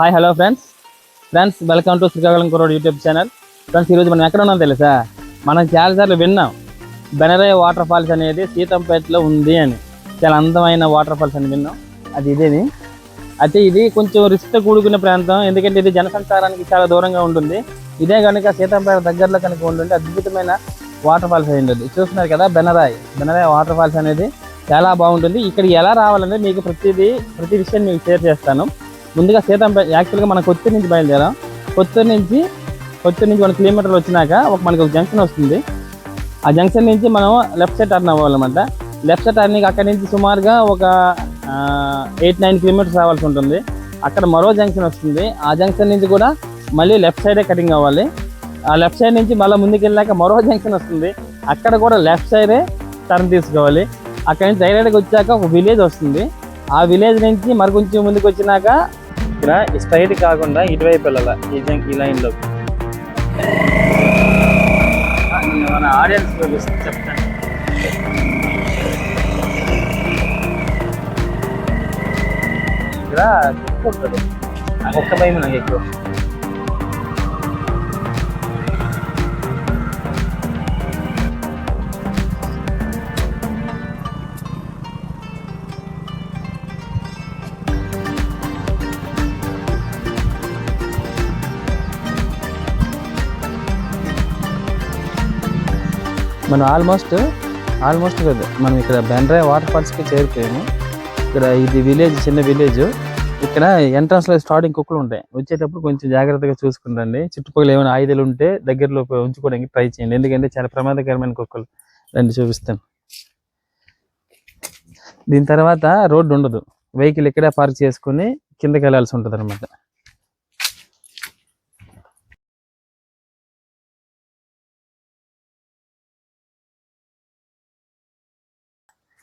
Hi hello friends friends welcome to Srikakulam కురోడ్ YouTube channel friends ఈరోజు మనం ఎక్కడ ఉన్నాం తెలుసా? మనం చాలాసార్లు విన్నాం. బెనరయ్య వాటర్ ఫాల్స్ అనేది సీతంపేటలో ఉంది అని. చాలా అందమైన వాటర్ ఫాల్స్ అని విన్నాం. అది ఇదేది అయితే ఇది కొంచెం రిస్క్తో కూడుకున్న ప్రాంతం. ఎందుకంటే ఇది జనసంచారానికి చాలా దూరంగా ఉంటుంది. ఇదే కనుక సీతంపేట దగ్గరలో కనుక ఉంటుంటే అద్భుతమైన వాటర్ ఫాల్స్ అయి ఉంటుంది. చూస్తున్నారు కదా బెనరాయ్ బెనరాయ్ వాటర్ ఫాల్స్ అనేది చాలా బాగుంటుంది. ఇక్కడ ఎలా రావాలంటే మీకు ప్రతిదీ ప్రతి విషయం మీకు షేర్ చేస్తాను. ముందుగా సీతంపేట యాక్చువల్గా మనం కొత్తూరు నుంచి బయలుదేరాం. కొత్తూరు నుంచి కొత్తూరు నుంచి వన్ కిలోమీటర్లు వచ్చినాక ఒక మనకి ఒక జంక్షన్ వస్తుంది. ఆ జంక్షన్ నుంచి మనం లెఫ్ట్ సైడ్ టర్న్ అవ్వాలన్నమాట. లెఫ్ట్ సైడ్ టర్నింగ్ అక్కడి నుంచి సుమారుగా ఒక ఎయిట్ నైన్ కిలోమీటర్స్ రావాల్సి ఉంటుంది. అక్కడ మరో జంక్షన్ వస్తుంది. ఆ జంక్షన్ నుంచి కూడా మళ్ళీ లెఫ్ట్ సైడే కటింగ్ అవ్వాలి. ఆ లెఫ్ట్ సైడ్ నుంచి మళ్ళీ ముందుకు వెళ్ళాక మరో జంక్షన్ వస్తుంది. అక్కడ కూడా లెఫ్ట్ సైడే టర్న్ తీసుకోవాలి. అక్కడ నుంచి డైరెక్ట్గా వచ్చాక ఒక విలేజ్ వస్తుంది. ఆ విలేజ్ నుంచి మరి కొంచెం ముందుకు వచ్చినాక ఇక్కడ స్ట్రైట్ కాకుండా ఇటువైపు వెళ్ళాలి? ఈ జంక్ ఈ లైన్లో మన ఆడియన్స్ చెప్తాను. ఇక్కడ కుక్క ఉంటుంది ఆ కుక్క భయం నాకు ఎక్కువ. మనం ఆల్మోస్ట్ ఆల్మోస్ట్ మనం ఇక్కడ బెండ్రాయ్ వాటర్ ఫాల్స్కి చేరిపోయాము. ఇక్కడ ఇది విలేజ్ చిన్న విలేజ్ ఇక్కడ ఎంట్రన్స్లో స్టార్టింగ్ కుక్కలు ఉంటాయి. వచ్చేటప్పుడు కొంచెం జాగ్రత్తగా చూసుకుంటండి చుట్టుపక్కల ఏమైనా ఆయుధాలు ఉంటే దగ్గరలో ఉంచుకోవడానికి ట్రై చేయండి. ఎందుకంటే చాలా ప్రమాదకరమైన కుక్కలు. రండి చూపిస్తాను. దీని తర్వాత రోడ్డు ఉండదు. వెహికల్ ఇక్కడే పార్క్ చేసుకుని కిందకి వెళ్ళాల్సి ఉంటుంది అనమాట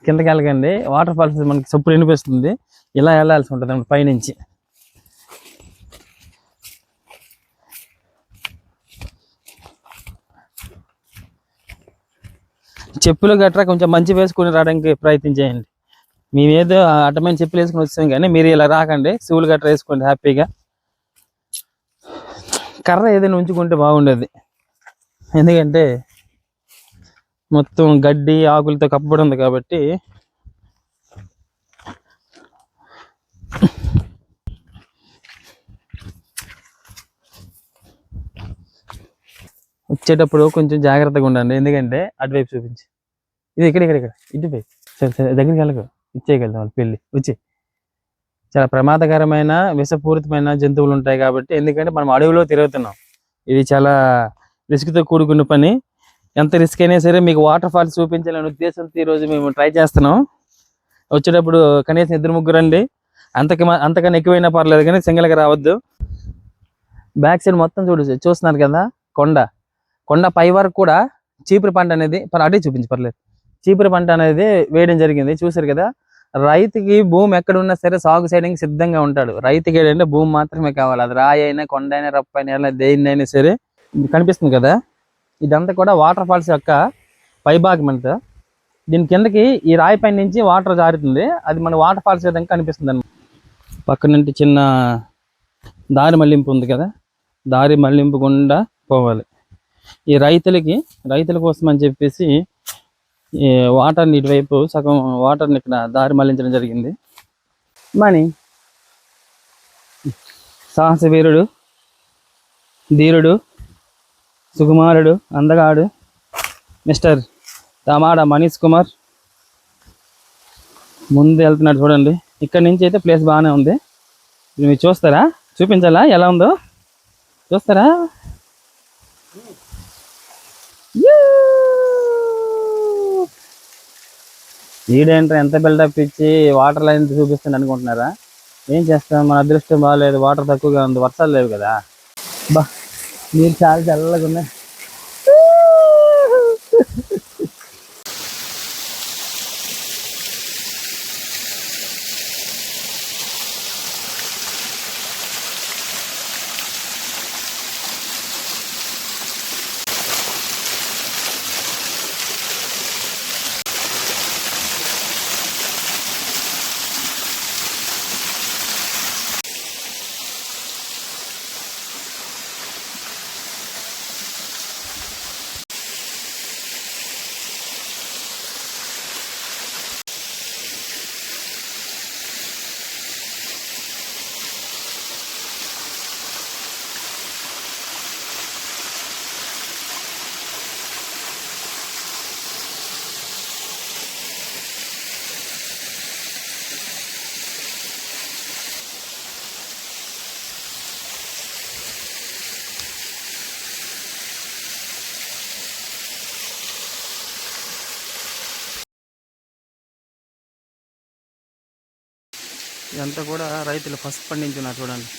కిందకి వెళ్ళకండి. వాటర్ ఫాల్స్ మనకి చప్పుడు వినిపిస్తుంది. ఇలా వెళ్ళాల్సి ఉంటుంది అన్నమాట పైనుంచి. చెప్పులు గట్రా కొంచెం మంచి వేసుకుని రావడానికి ప్రయత్నం చేయండి. మేమేదో అడ్డమైన చెప్పులు వేసుకుని వచ్చాం కానీ మీరు ఇలా రాకండి. షూలు గట్రా వేసుకోండి హ్యాపీగా. కర్ర ఏదైనా ఉంచుకుంటే బాగుండేది. ఎందుకంటే మొత్తం గడ్డి ఆకులతో కప్పబడి ఉంది కాబట్టి వచ్చేటప్పుడు కొంచెం జాగ్రత్తగా ఉండండి. ఎందుకంటే అటువైపు చూపించి. ఇది ఇక్కడ ఇక్కడ ఇక్కడ. ఇటువైపు సరే సరే దగ్గరికి వెళ్ళకు. ఇచ్చేయగలుగుతాం వాళ్ళు పెళ్ళి. వచ్చి. చాలా ప్రమాదకరమైన విషపూరితమైన జంతువులు ఉంటాయి కాబట్టి ఎందుకంటే మనం అడవిలో తిరుగుతున్నాం. ఇది చాలా రిస్క్తో కూడుకున్న పని. ఎంత రిస్క్ అయినా సరే మీకు వాటర్ ఫాల్స్ చూపించాలనే ఉద్దేశంతో ఈరోజు మేము ట్రై చేస్తున్నాం. వచ్చేటప్పుడు కనీసం ఇద్దరు ముగ్గురు రండి. అంతకి అంతకన్నా ఎక్కువైనా పర్లేదు కానీ సింగిల్గా రావద్దు. బ్యాక్ సైడ్ మొత్తం చూడు చూస్తున్నారు కదా కొండ. కొండ పై వరకు కూడా చీపురు పంట అనేది పర్ అటే చూపించి పర్లేదు. చీపురు పంట అనేది వేయడం జరిగింది చూసారు కదా. రైతుకి భూమి ఎక్కడున్నా సరే సాగు చేయడానికి సిద్ధంగా ఉంటాడు. రైతుకి ఏంటంటే భూమి మాత్రమే కావాలి. అది రాయి అయినా కొండ అయినా రప్ప అయినా దేన్నైనా సరే. కనిపిస్తుంది కదా? ఇదంతా కూడా వాటర్ ఫాల్స్ యొక్క పైభాగం అంతా దీని కిందకి ఈ రాయి పైన నుంచి వాటర్ జారుతుంది. అది మన వాటర్ ఫాల్స్ విధంగా కనిపిస్తుంది అనమాట పక్క నుండి చిన్న దారి మళ్ళింపు ఉంది కదా. దారి మళ్ళింపు గుండా పోవాలి. ఈ రైతులకి రైతుల కోసం అని చెప్పేసి ఈ వాటర్ని ఇటువైపు సగం వాటర్ని ఇక్కడ దారి మళ్ళించడం జరిగింది. మని సాహస వీరుడు ధీరుడు సుకుమారుడు అందగాడు మిస్టర్ తమాడ మనీష్ కుమార్. ముందు వెళ్తున్నాడు చూడండి. ఇక్కడ నుంచి అయితే ప్లేస్ బాగానే ఉంది. మీరు చూస్తారా? చూపించాలా? ఎలా ఉందో? చూస్తారా? యూ! ఎంత బిల్డప్ ఇచ్చి వాటర్ లైన్ చూపిస్తుంది అనుకుంటున్నారా? ఏం చేస్తాం? మన అదృష్టం బాగాలేదు వాటర్ తక్కువగా ఉంది. వర్షాలు లేవు కదా. బా! നീ ചാടി ചള്ളകൊന്ന് ఇదంతా కూడా రైతులు ఫస్ట్ పండించున్నారు చూడండి.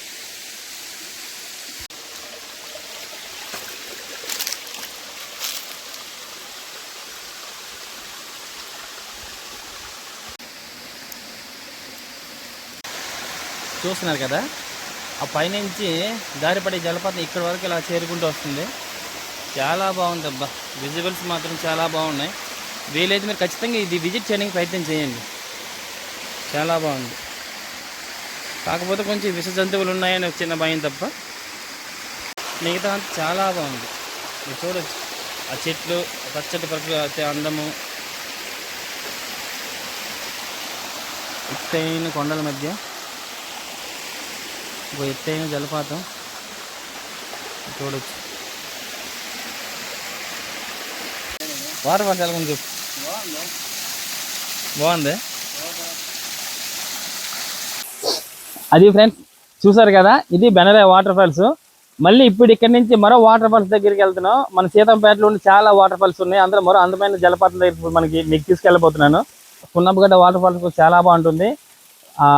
చూస్తున్నారు కదా? ఆ పైనుంచి దారిపడే జలపాతం ఇక్కడి వరకు ఇలా చేరుకుంటూ వస్తుంది. చాలా బాగుంది అబ్బా విజిబుల్స్ మాత్రం చాలా బాగున్నాయి. వీలైతే మీరు ఖచ్చితంగా ఇది విజిట్ చేయడానికి ప్రయత్నం చేయండి. చాలా బాగుంది. కాకపోతే కొంచెం విష జంతువులు ఉన్నాయని ఒక చిన్న భయం తప్ప మిగతా చాలా బాగుంది. మీరు చూడొచ్చు. ఆ చెట్లు పచ్చటి ప్రకృతి అందము. ఎత్తైన కొండల మధ్య ఒక ఎత్తైన జలపాతం. చూడొచ్చు. వాటర్ ఫాల్స్ ఎలా ఉంది బాగుంది? అది ఫ్రెండ్స్ చూసారు కదా? ఇది బెనరే వాటర్ ఫాల్స్ మళ్ళీ ఇప్పుడు ఇక్కడ నుంచి మరో వాటర్ ఫాల్స్ దగ్గరికి వెళ్తున్నాం. మన సీతంపేటలో చాలా వాటర్ ఫాల్స్ ఉన్నాయి. అందులో మరో అందమైన జలపాతం దగ్గర ఇప్పుడు మనకి మీకు తీసుకెళ్ళబోతున్నాను. పున్నప్పగడ్డ వాటర్ ఫాల్స్ కూడా చాలా బాగుంటుంది. ఆ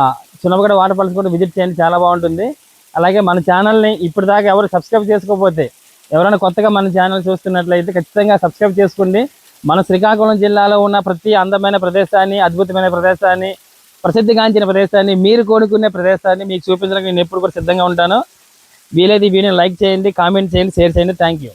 సున్నపగడ్డ వాటర్ ఫాల్స్ కూడా విజిట్ చేయండి. చాలా బాగుంటుంది. అలాగే మన ఛానల్ని ఇప్పుడు దాకా ఎవరు సబ్స్క్రైబ్ చేసుకోకపోతే ఎవరైనా కొత్తగా మన ఛానల్ చూస్తున్నట్లయితే ఖచ్చితంగా సబ్స్క్రైబ్ చేసుకోండి. మన శ్రీకాకుళం జిల్లాలో ఉన్న ప్రతి అందమైన ప్రదేశాన్ని అద్భుతమైన ప్రదేశాన్ని ప్రసిద్ధిగాంచిన ప్రదేశాన్ని మీరు కోరుకునే ప్రదేశాన్ని మీకు చూపించడానికి నేను ఎప్పుడు కూడా సిద్ధంగా ఉంటాను. వీలైతే ఈ వీడియోని లైక్ చేయండి కామెంట్ చేయండి షేర్ చేయండి. Thank you